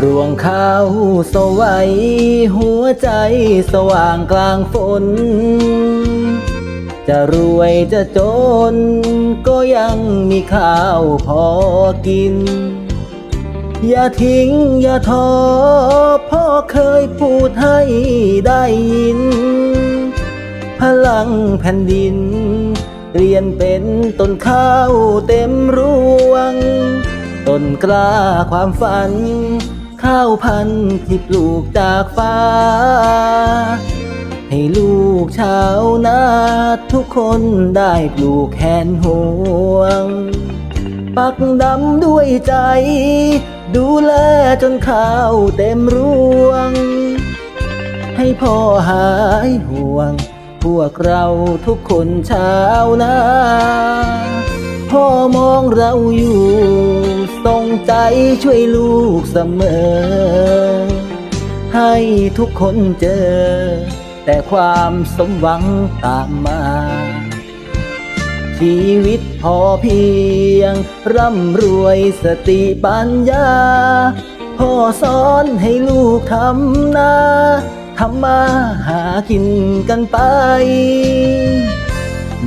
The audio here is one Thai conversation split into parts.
รวงข้าวสวัยหัวใจสว่างกลางฝน จะรวยจะจน ก็ยังมีข้าวพอกิน อย่าทิ้งอย่าท้อพ่อเคยพูดให้ได้ยิน พลังแผ่นดินเปลี่ยนเป็นต้นข้าวเต็มรวงต้นกล้าความฝัน ข้าวพันธุ์ที่ปลูกจากฟ้า ให้ลูกชาวนาทุกคนได้ปลูกแขนห่วง ปักดำด้วยใจ ดูแลจนข้าวเต็มรวง ให้พ่อหายห่วง พวกเราทุกคนชาวนา พ่อมองเราอยู่ส่งใจช่วยลูกเสมอ ให้ทุกคนเจอ แต่ความสมหวังตามมา ชีวิตพอเพียง ร่ำรวยสติปัญญา พ่อสอนให้ลูกทำนาทำมาหากินกันไป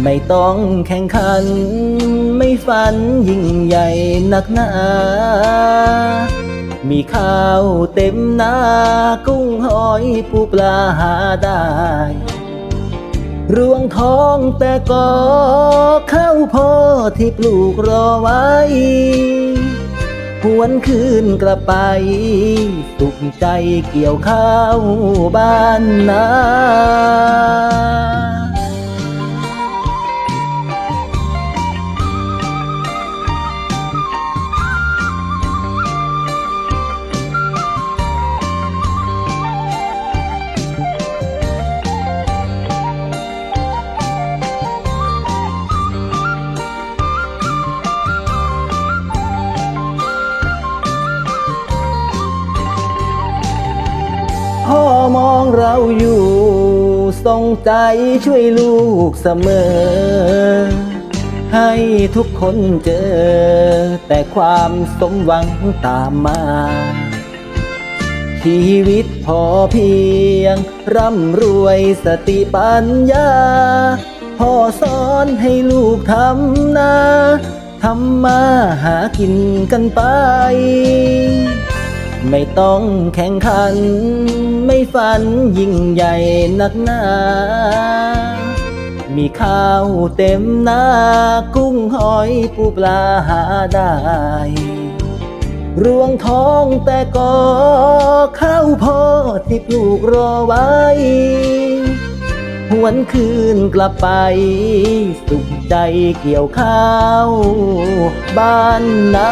ไม่ต้องแข่งขัน ไม่ฝันยิ่งใหญ่นักหนา มีข้าวเต็มนากุ้งหอยปูปลาหาได้รวงทองแต่ก็ข้าวพอที่ปลูกรอไว้ หวนคืนกลับไป สุขใจเกี่ยวข้าวบ้านนา มองเราอยู่ส่งใจช่วยลูกเสมอ ให้ทุกคนเจอ แต่ความสมหวังตามมา ชีวิตพอเพียง ร่ำรวยสติปัญญา พ่อสอนให้ลูกทำนาทำมาหากินกันไป ไม่ต้องแข่งขัน ไม่ฝันยิ่งใหญ่นักหนามีข้าวเต็มนากุ้งหอยปูปลาหาได้ รวงทองแต่ก็ข้าวพอที่ปลูกรอไว้ หวนคืนกลับไป สุขใจเกี่ยวข้าว บ้านนา